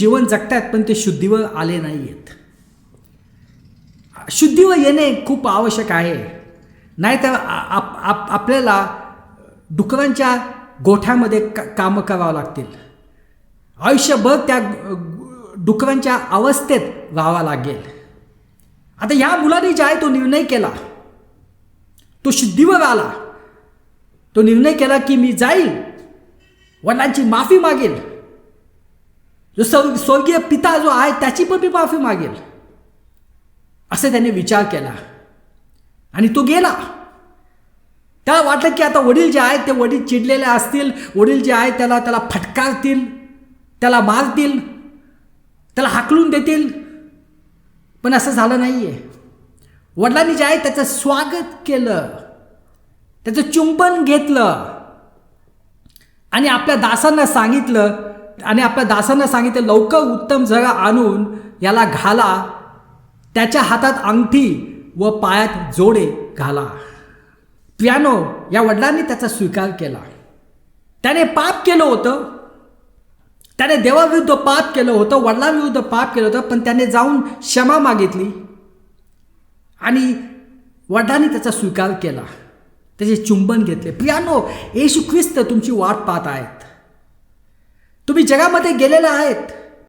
जीवन जगतायत पण ते शुद्धीवर आले नाही आहेत शुद्धीवर येणे खूप आवश्यक आहे. नाहीतर आप आप आपल्याला डुकरांच्या गोठ्यामध्ये का कामं करावं लागतील. आयुष्यभर त्या डुकरांच्या अवस्थेत राहावा लागेल. आता ह्या मुलाने जे आहे तो निर्णय केला. तो शुद्धीवर आला. तो निर्णय केला की मी जाईल. वडिलांची माफी मागेल. जो स्वर्ग स्वर्गीय पिता जो आहे त्याची पण मी माफी मागेल. असे त्याने विचार केला. आणि तो गेला. त्याला वाटलं की आता वडील जे आहेत ते वडील चिडलेले असतील. वडील जे आहेत त्याला त्याला फटकारतील. त्याला मारतील. त्याला हाकलून देतील. पण असं झालं नाही आहे वडिलांनी जे आहे त्याचं स्वागत केलं. त्याचं चुंबन घेतलं. आणि आपल्या दासांना सांगितलं आणि आपल्या दासांना सांगितलं लवकर उत्तम जगा आणून याला घाला. त्याच्या हातात अंगठी व पायात जोडे घाला. पियानो या वडिलांनी त्याचा स्वीकार केला. त्याने पाप केलं होतं. त्याने देवाविरुद्ध पाप केलं होतं वडिलांविरुद्ध पाप केलं होतं पण त्याने जाऊन क्षमा मागितली आणि वडिलांनी त्याचा स्वीकार केला. त्याचे चुंबन घेतले. पियानो येशू ख्रिस्त तुमची वाट पाहत आहेत. तुम्ही जगामध्ये गेलेला आहेत.